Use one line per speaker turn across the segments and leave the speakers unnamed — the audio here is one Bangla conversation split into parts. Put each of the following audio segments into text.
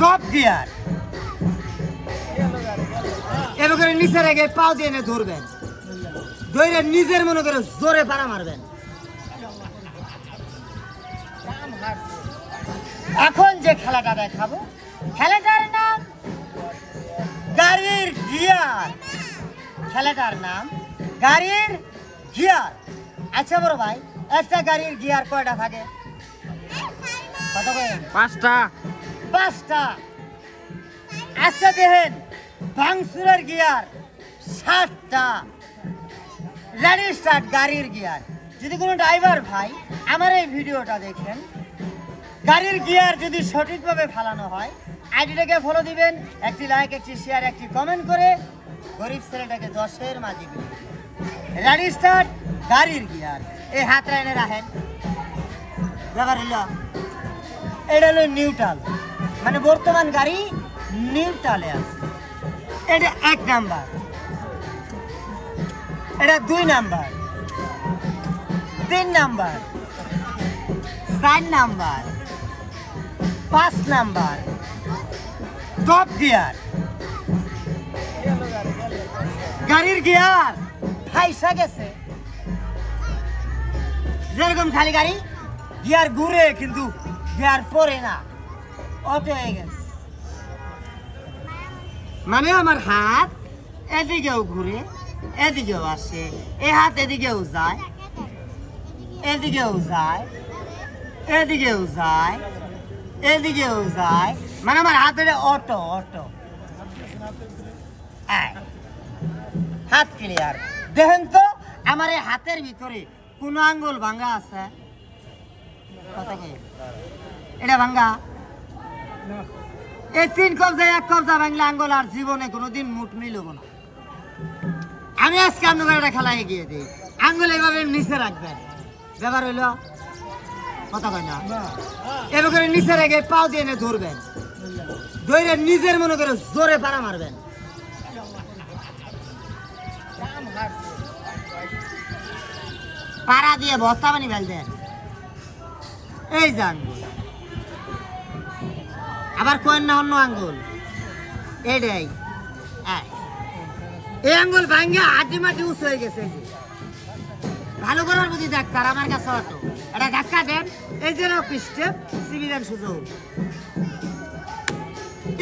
টপ গিয়ার এবার করে নিচের আগে পাও দিয়ে এনে ধরবেন। ধরে নিজের মনে করে জোরে পাড়া মারবেন। এখন যে খেলাটা দেখাবো, খেলাটার নাম গাড়ির গিয়ার। খেলাটার নাম গাড়ির গিয়ার। আচ্ছা বড় ভাই, একটা গাড়ির গিয়ার কয়টা থাকে?
পাঁচটা।
পাঁচটা। আজকে দেখেন ভাঙসুরের গিয়ার সাতটা। রেডি স্টার্ট গাড়ির গিয়ার। যদি কোনো ড্রাইভার ভাই আমার এই ভিডিওটা দেখেন, গাড়ির গিয়ার যদি সঠিকভাবে ফেলানো হয় আইডিটাকে ফলো দিবেন, একটি লাইক একটি শেয়ার একটি কমেন্ট করে গরিব ছেলেটাকে দশের মাঝে দিবেন। স্টার্ট গাড়ির গিয়ার। এই হাত এনে রাখেন। ব্যাপার হলো, এটা হলো নিউট্রাল মানে বর্তমান গাড়ি নিউট্রালে আছে। এটা এক নাম্বার। এটা দুই নাম্বার। তিন নাম্বার। চার নাম্বার। পাঁচ নাম্বার। Top gear. গাড়ির গিয়ার ফাইসা গেছে। যেরকম খালি গাড়ি, গিয়ার ঘুরে কিন্তু গিয়ার পরে না। মানে আমার হাত এদিকেও ঘুরে, এদিকেও আসে। এ হাত এদিকেও যায় এদিকেও যায় এদিকেও যায় এদিকেও যায়। মানে আমার হাতের অটো অটো। হাত ক্লিয়ার দেখেন তো, আমার এই হাতের ভিতরে কোন আঙ্গুল ভাঙ্গা আছে? কথা কি? এটা ভাঙ্গা এই তিন কবজা এক কবজা ভাঙলে আঙ্গুল আর জীবনে কোনোদিন মুঠ মিলব না। আমি আজকে আপনাদের একটা খেলা এগিয়ে দিই। আঙ্গুল এভাবে নিচে রাখবেন। ব্যাপার হইল কথা কয় না? এবার করে নিচে রেখে পাও দিয়ে এনে ধরবেন। ধরে নিজের মনে করে জোরে পাড়া মারবেন। পাড়া দিয়ে বস্তা বানি ফেলতেন এই যে আঙ্গুল। আবার কোয়েন না অন্য আঙ্গুল? এটাই। এই। আঙ্গুল ভাঙ্গে হাঁটি মাটি উঁচু হয়ে গেছে। ভালো করার বুঝি ডাক্তার, আমার কাছে অটো। এটা ধাক্কা দেন। এই যে স্টেপ সিবি দেন সুযোগ।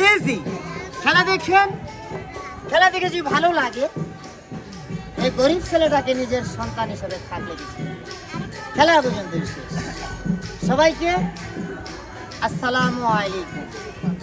ইজি খেলা দেখছেন খেলা দেখে যদি ভালো লাগে, এই গরিব ছেলেটাকে নিজের সন্তান হিসেবে থাকলে খেলা পর্যন্ত সবাইকে আসসালামু আলাইকুম।